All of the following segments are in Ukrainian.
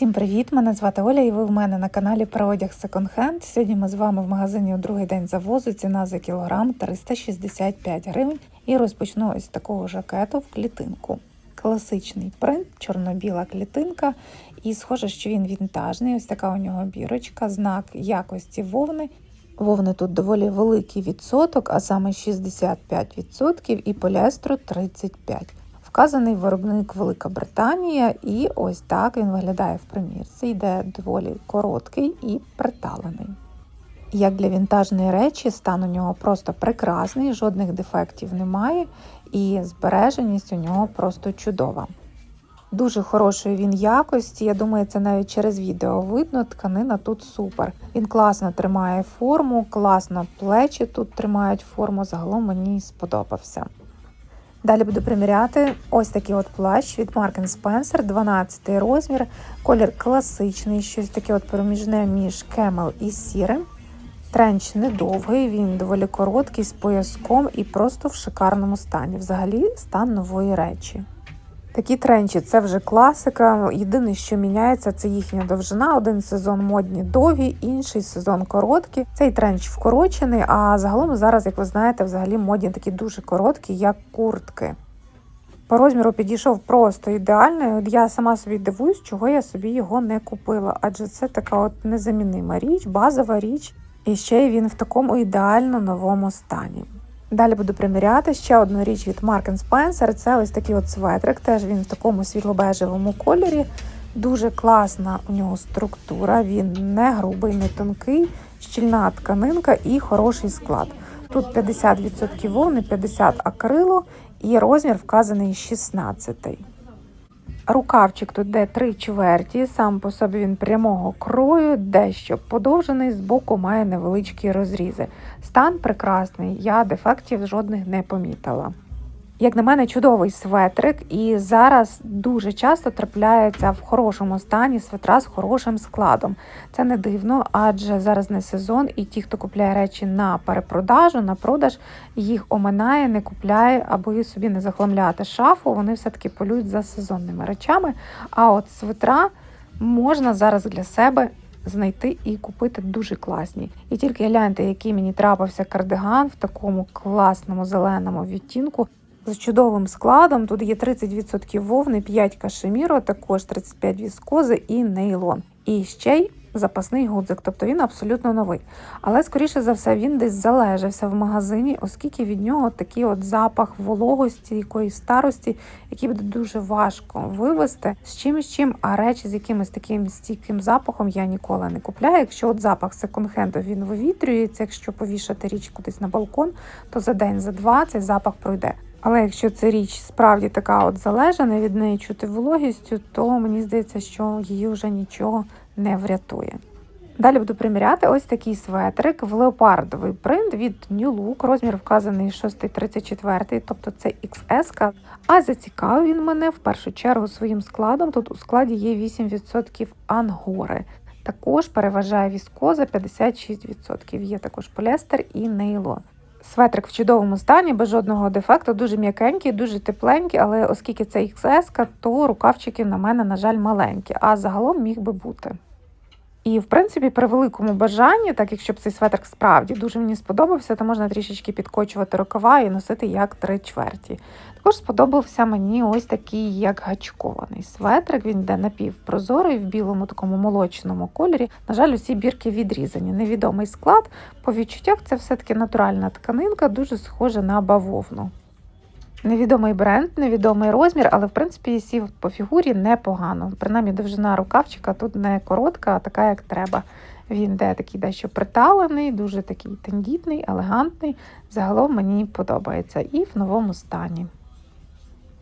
Всім привіт! Мене звати Оля, і ви в мене на каналі про одяг Hand. Сьогодні ми з вами в магазині у другий день завозу. Ціна за кілограм 365 гривень. І розпочну ось з такого жакету в клітинку. Класичний принт, чорно-біла клітинка. І схоже, що він вінтажний. Ось така у нього бірочка, знак якості вовни. Вовни тут доволі великий відсоток, а саме 65% і поліестру 35%. Вказаний виробник Велика Британія, і ось так він виглядає в примірці. Йде доволі короткий і приталений. Як для вінтажної речі, стан у нього просто прекрасний, жодних дефектів немає, і збереженість у нього просто чудова. Дуже хорошої він якості. Я думаю, це навіть через відео видно. Тканина тут супер. Він класно тримає форму, класно плечі тут тримають форму. Загалом мені сподобався. Далі буду приміряти ось такий от плащ від Mark Spencer, 12 розмір, колір класичний, щось таке от проміжне між кемел і сірим. Тренч недовгий, він доволі короткий, з пояском і просто в шикарному стані. Взагалі стан нової речі. Такі тренчі це вже класика. Єдине, що міняється, це їхня довжина. Один сезон модні довгі, інший сезон короткий. Цей тренч вкорочений, а загалом зараз, як ви знаєте, взагалі модні такі дуже короткі, як куртки. По розміру підійшов просто ідеально. Я сама собі дивуюсь, чого я собі його не купила, адже це така от незамінима річ, базова річ, і ще й він в такому ідеально новому стані. Далі буду приміряти ще одну річ від Mark Spencer. Це ось такий от светрик, теж він в такому світло-бежевому кольорі. Дуже класна у нього структура, він не грубий, не тонкий, щільна тканинка і хороший склад. Тут 50% вовни, 50 акрилу і розмір вказаний 16. Рукавчик тут де три чверті, сам по собі він прямого крою, дещо подовжений, збоку має невеличкі розрізи. Стан прекрасний, я дефектів жодних не помітила. Як на мене, чудовий светрик, і зараз дуже часто трапляється в хорошому стані светра з хорошим складом. Це не дивно, адже зараз не сезон, і ті, хто купляє речі на перепродажу, на продаж, їх оминає, не купляє, аби собі не захламляти шафу. Вони все-таки полюють за сезонними речами. А от светра можна зараз для себе. Знайти і купити дуже класні. І тільки гляньте, який мені трапився кардиган в такому класному зеленому відтінку з чудовим складом. Тут є 30% вовни, 5 кашеміру, також 35 віскози і нейлон. І ще й запасний гудзик, тобто він абсолютно новий. Але, скоріше за все, він десь залежався в магазині, оскільки від нього такий от запах вологості, якоїсь старості, який буде дуже важко вивести з чимось чим, а речі з якимось таким стійким запахом я ніколи не купляю. Якщо от запах секонд-хенду він вивітрюється, якщо повішати річ кудись на балкон, то за день, за два цей запах пройде. Але якщо ця річ справді така от залежана, від неї чути вологістю, то мені здається, що її вже нічого не врятує. Далі буду приміряти ось такий светрик в леопардовий принт від New Look, розмір вказаний 6,34, тобто це XS. А зацікавив він мене в першу чергу своїм складом. Тут у складі є 8% ангори. Також переважає віскоза 56%. Є також поліестер і нейлон. Светрик в чудовому стані, без жодного дефекту, дуже м'якенький, дуже тепленький, але оскільки це XS, то рукавчики на мене, на жаль, маленькі, а загалом міг би бути. І, в принципі, при великому бажанні, так якщо б цей светрик справді дуже мені сподобався, то можна трішечки підкочувати рукава і носити як три чверті. Також сподобався мені ось такий як гачкований светрик. Він йде напівпрозорий в білому такому молочному кольорі. На жаль, усі бірки відрізані. Невідомий склад. По відчуттях це все-таки натуральна тканинка, дуже схожа на бавовну. Невідомий бренд, невідомий розмір, але в принципі сів по фігурі непогано. Принаймні довжина рукавчика тут не коротка, а така, як треба. Він де такий дещо приталений, дуже такий тендітний, елегантний. Загалом мені подобається і в новому стані.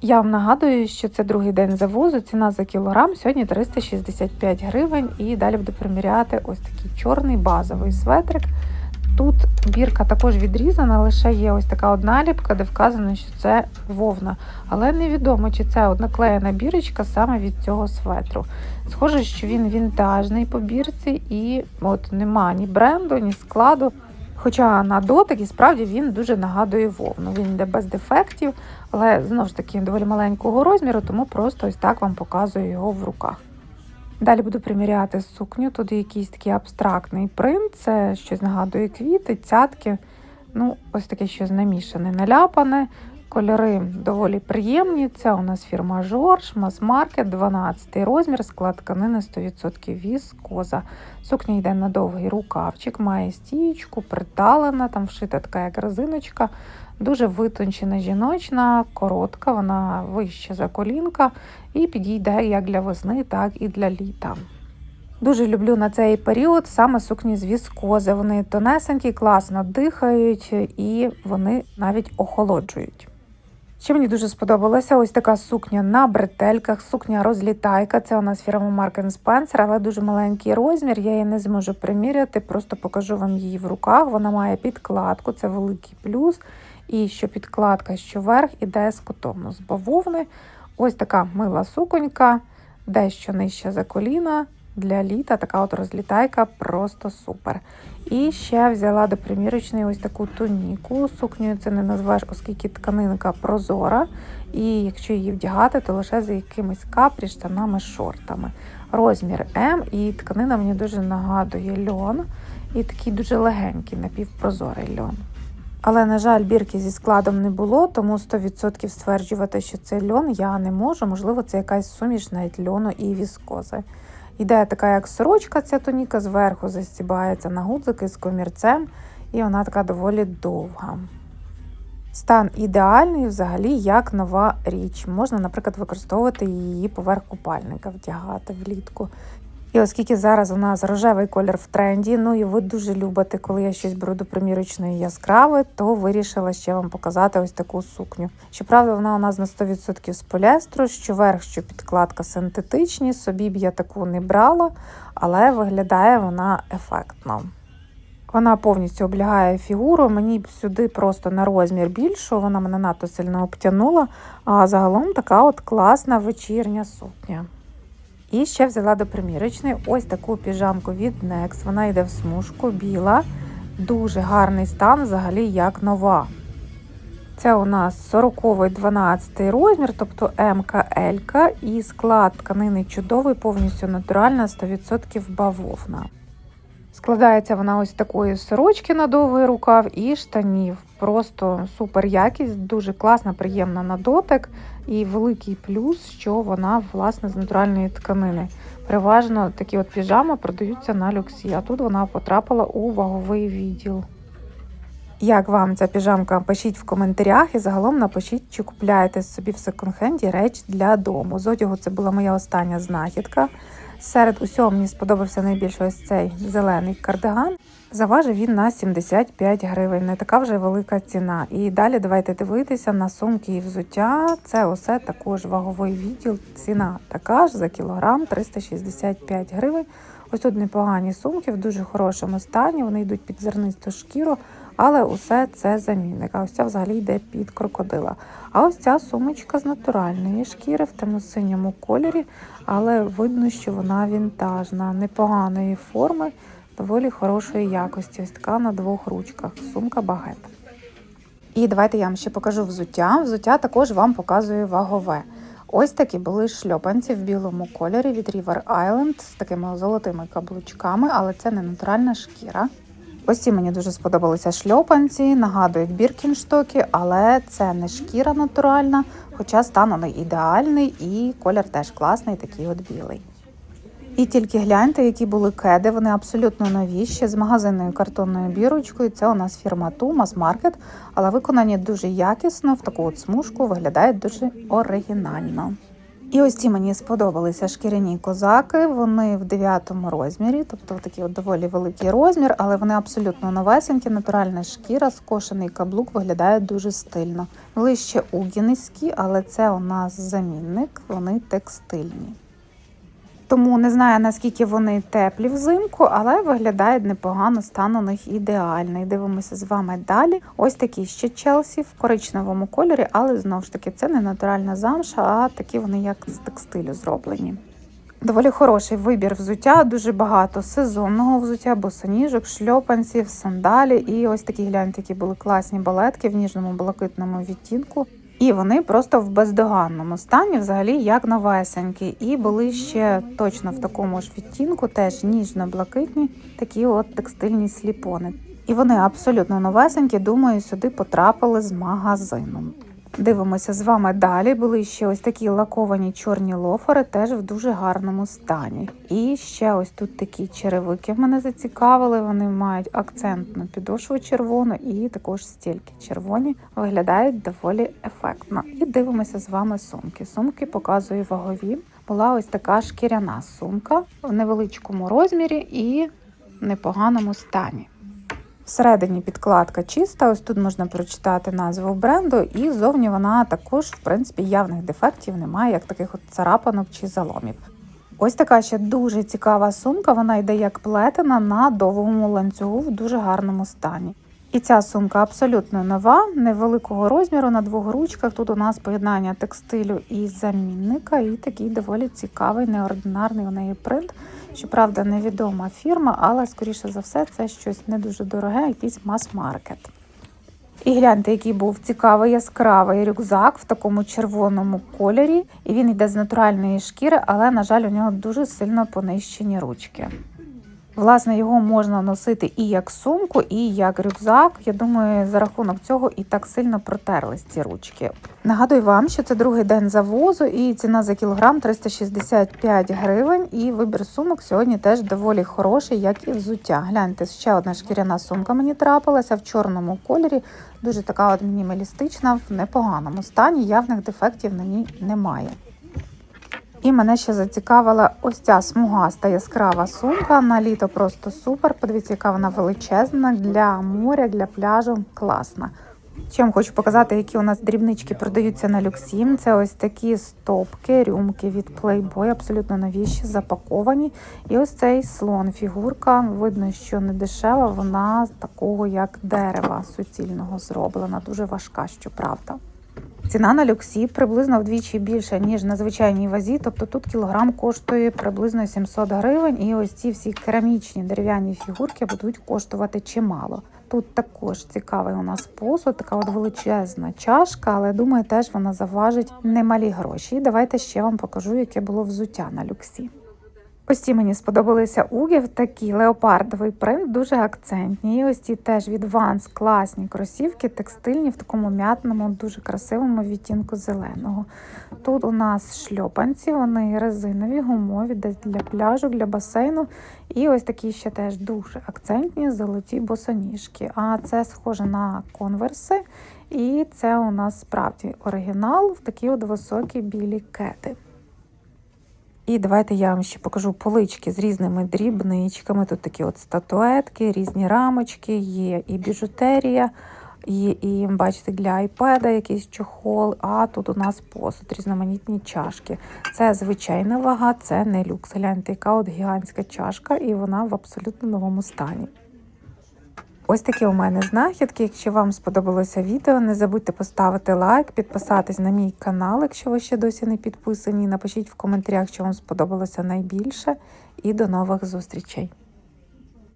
Я вам нагадую, що це другий день завозу, ціна за кілограм сьогодні 365 гривень. І далі буду приміряти ось такий чорний базовий светрик. Тут бірка також відрізана, лише є ось така одна ліпка, де вказано, що це вовна. Але невідомо, чи це наклеєна бірочка саме від цього светру. Схоже, що він вінтажний по бірці, і от нема ні бренду, ні складу. Хоча на дотик і справді він дуже нагадує вовну. Він йде без дефектів, але знову ж таки доволі маленького розміру, тому просто ось так вам показую його в руках. Далі буду приміряти сукню. Тут якийсь такий абстрактний принт, це щось нагадує квіти, цятки. Ну, ось таке щось намішане, наляпане. Кольори доволі приємні. Це у нас фірма Жорж, мас-маркет, 12 розмір, склад тканини 100% віскоза. Сукня йде на довгий рукавчик, має стіючку, приталена, там вшита така як резиночка. Дуже витончена жіночна, коротка, вона вища за колінка і підійде як для весни, так і для літа. Дуже люблю на цей період саме сукні з віскози. Вони тонесенькі, класно дихають і вони навіть охолоджують. Ще мені дуже сподобалася ось така сукня на бретельках, сукня розлітайка. Це у нас фірма Mark Spencer, але дуже маленький розмір. Я її не зможу приміряти, просто покажу вам її в руках. Вона має підкладку, це великий плюс. І що підкладка, що верх іде з котону, з бавовни. Ось така мила суконька, дещо нижча за коліна. Для літа така от розлітайка просто супер. І ще взяла до примірочної ось таку туніку. Сукнею це не назвеш, оскільки тканинка прозора. І якщо її вдягати, то лише за якимись капрі, штанами, шортами. Розмір М, і тканина мені дуже нагадує льон. І такий дуже легенький, напівпрозорий льон. Але, на жаль, бірки зі складом не було, тому 100% стверджувати, що це льон, я не можу. Можливо, це якась суміш навіть льону і віскози. Йде така, як сорочка, ця тоніка зверху застібається на гудзики з комірцем, і вона така доволі довга. Стан ідеальний, взагалі, як нова річ. Можна, наприклад, використовувати її поверх купальника, вдягати влітку. І оскільки зараз у нас рожевий колір в тренді, ну і ви дуже любите, коли я щось беру до примірочної яскраве, то вирішила ще вам показати ось таку сукню. Щоправда, вона у нас на 100% з поліестру, що верх, що підкладка синтетичні. Собі б я таку не брала, але виглядає вона ефектно. Вона повністю облягає фігуру. Мені сюди просто на розмір більшу, вона мене надто сильно обтянула. А загалом така от класна вечірня сукня. І ще взяла до примірочної ось таку піжамку від NEX. Вона йде в смужку, біла, дуже гарний стан, взагалі як нова. Це у нас 40 12 розмір, тобто МКЛ, і склад тканини чудовий, повністю натуральна, 100% бавовна. Складається вона ось такої сорочки на довгий рукав і штанів. Просто супер якість, дуже класна, приємна на дотик. І великий плюс, що вона власне з натуральної тканини. Переважно такі от піжами продаються на люксі, а тут вона потрапила у ваговий відділ. Як вам ця піжамка? Пишіть в коментарях і загалом напишіть, чи купляєте собі в секонд-хенді речі для дому. З одягу це була моя остання знахідка. Серед усього мені сподобався найбільше ось цей зелений кардиган. Заважив він на 75 гривень, не така вже велика ціна. І далі давайте дивитися на сумки і взуття. Це усе також ваговий відділ. Ціна така ж за кілограм 365 гривень. Ось тут непогані сумки в дуже хорошому стані. Вони йдуть під зернисту шкіру, але усе це замінник. А ось ця взагалі йде під крокодила. А ось ця сумочка з натуральної шкіри в темно-синьому кольорі, але видно, що вона вінтажна, непоганої форми, доволі хорошої якості. Ось така на двох ручках. Сумка багет. І давайте я вам ще покажу взуття. Взуття також вам показую вагове. Ось такі були шльопанці в білому кольорі від River Island з такими золотими каблучками, але це не натуральна шкіра. Ось ці мені дуже сподобалися шльопанці, нагадують біркінштоки, але це не шкіра натуральна, хоча стан вони ідеальний і колір теж класний, такий от білий. І тільки гляньте, які були кеди, вони абсолютно нові, ще з магазинною картонною бірочкою. Це у нас фірма Тумас Маркет, але виконані дуже якісно, в таку от смужку виглядають дуже оригінально. І ось ці мені сподобалися шкіряні козаки. Вони в 9 розмірі, тобто такий от доволі великий розмір, але вони абсолютно новесенькі, натуральна шкіра, скошений каблук виглядає дуже стильно. Ближче угінські, але це у нас замінник, вони текстильні. Тому не знаю наскільки вони теплі взимку, але виглядають непогано, стан у них ідеальний. Дивимося з вами далі. Ось такі ще Челсі в коричневому кольорі, але знову ж таки це не натуральна замша, а такі вони як з текстилю зроблені. Доволі хороший вибір взуття, дуже багато сезонного взуття, босоніжок, шльопанців, сандалі. І ось такі гляньте, які були класні балетки в ніжному блакитному відтінку. І вони просто в бездоганному стані, взагалі, як новесенькі. І були ще точно в такому ж відтінку, теж ніжно-блакитні, такі от текстильні сліпони. І вони абсолютно новесенькі, думаю, сюди потрапили з магазину. Дивимося з вами далі. Були ще ось такі лаковані чорні лофери, теж в дуже гарному стані. І ще ось тут такі черевики мене зацікавили. Вони мають акцентну підошву червону і також стільки червоні. Виглядають доволі ефектно. І дивимося з вами сумки. Сумки показую вагові. Була ось така шкіряна сумка в невеличкому розмірі і непоганому стані. Всередині підкладка чиста, ось тут можна прочитати назву бренду, і зовні вона також, в принципі, явних дефектів немає, як таких от царапанок чи заломів. Ось така ще дуже цікава сумка, вона йде як плетена на довгому ланцюгу в дуже гарному стані. І ця сумка абсолютно нова, невеликого розміру на двох ручках. Тут у нас поєднання текстилю і замінника, і такий доволі цікавий, неординарний у неї принт. Щоправда, невідома фірма, але скоріше за все, це щось не дуже дороге, якийсь мас-маркет. І гляньте, який був цікавий яскравий рюкзак в такому червоному кольорі. І він йде з натуральної шкіри, але, на жаль, у нього дуже сильно понищені ручки. Власне, його можна носити і як сумку, і як рюкзак. Я думаю, за рахунок цього і так сильно протерлись ці ручки. Нагадую вам, що це другий день завозу, і ціна за кілограм 365 гривень. І вибір сумок сьогодні теж доволі хороший, як і взуття. Гляньте, ще одна шкіряна сумка мені трапилася в чорному кольорі. Дуже така от мінімалістична, в непоганому стані. Явних дефектів на ній немає. І мене ще зацікавила ось ця смугаста яскрава сумка. На літо просто супер. Подивіться, яка вона величезна для моря, для пляжу. Класна. Вам хочу показати, які у нас дрібнички продаються на люксім. Це ось такі стопки, рюмки від Playboy, абсолютно новіші, запаковані. І ось цей слон, фігурка. Видно, що не дешева, вона такого як дерева суцільного зроблена. Дуже важка, щоправда. Ціна на люксі приблизно вдвічі більша, ніж на звичайній вазі. Тобто тут кілограм коштує приблизно 700 гривень, і ось ці всі керамічні дерев'яні фігурки будуть коштувати чимало. Тут також цікавий у нас посуд, така от величезна чашка, але думаю, теж вона заважить немалі гроші. Давайте ще вам покажу, яке було взуття на люксі. Ось ці мені сподобалися угів, такі леопардовий принт, дуже акцентні. І ось ці теж від Vans класні кросівки, текстильні в такому м'ятному, дуже красивому відтінку зеленого. Тут у нас шльопанці, вони резинові, гумові, десь для пляжу, для басейну. І ось такі ще теж дуже акцентні, золоті босоніжки. А це схоже на конверси. І це у нас справді оригінал в такі от високі білі кети. І давайте я вам ще покажу полички з різними дрібничками. Тут такі от статуетки, різні рамочки, є і біжутерія, є і, бачите, для айпеда якийсь чохол, а тут у нас посуд, різноманітні чашки. Це звичайна вага, це не люкс. Гляньте, яка от гігантська чашка, і вона в абсолютно новому стані. Ось такі у мене знахідки. Якщо вам сподобалося відео, не забудьте поставити лайк, підписатись на мій канал, якщо ви ще досі не підписані. Напишіть в коментарях, що вам сподобалося найбільше. І до нових зустрічей!